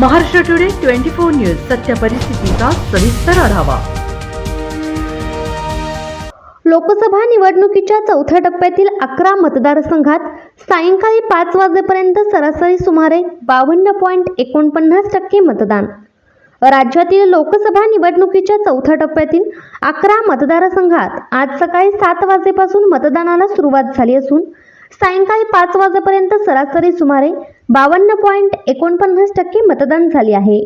Maharashtra today twenty four news सत्य परिस्थितीचा सविस्तर आढावा. लोकसभा निवडणुकीच्या चौथ्या टप्प्यातील अकरा मतदारसंघात सायंकाळी पाच वाजेपर्यंत सरासरी सुमारे बावन्न पॉईंट एकोणपन्नास टक्के मतदान. राज्यातील लोकसभा निवडणुकीच्या चौथ्या टप्प्यातील अकरा मतदारसंघात आज सकाळी सात वाजेपासून मतदानाला सुरुवात झाली असून सायंकाळी पाच वाजेपर्यंत सरासरी सुमारे बावन्न पॉईंट एकोणपन्नास टक्के मतदान झाले आहे.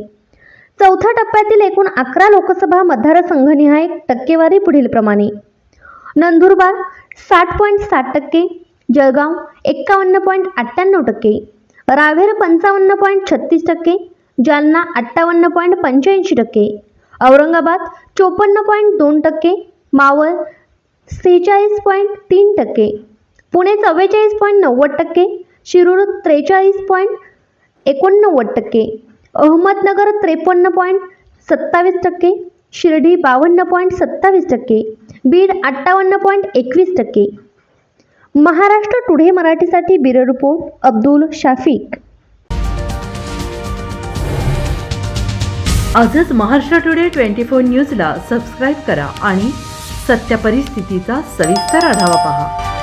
चौथ्या टप्प्यातील एकूण अकरा लोकसभा मतदारसंघनिहाय टक्केवारी पुढीलप्रमाणे नंदुरबार साठ पॉईंट साठ टक्के जळगाव एक्कावन्न पॉईंट अठ्ठ्याण्णव टक्के रावेर पंचावन्न पॉईंट छत्तीस टक्के जालना अठ्ठावन्न पॉईंट पंच्याऐंशी टक्के औरंगाबाद चोपन्न पॉईंट दोन टक्के मावळ सेहेचाळीस पॉईंट तीन टक्के पुणे चव्वेचाळीस पॉईंट नव्वद टक्के शिरूर त्रेचाळीस पॉईंट एकोणनव्वद टक्के अहमदनगर त्रेपन्न पॉईंट सत्तावीस टक्के शिर्डी बावन्न पॉईंट सत्तावीस टक्के बीड अठ्ठावन्न पॉईंट एकवीस टक्के. महाराष्ट्र टुडे मराठीसाठी ब्युरो रिपोर्ट अब्दुल शाफिक. आजच महाराष्ट्र टुडे ट्वेंटी फोर न्यूजला सबस्क्राईब करा आणि सत्य परिस्थितीचा सविस्तर आढावा पहा.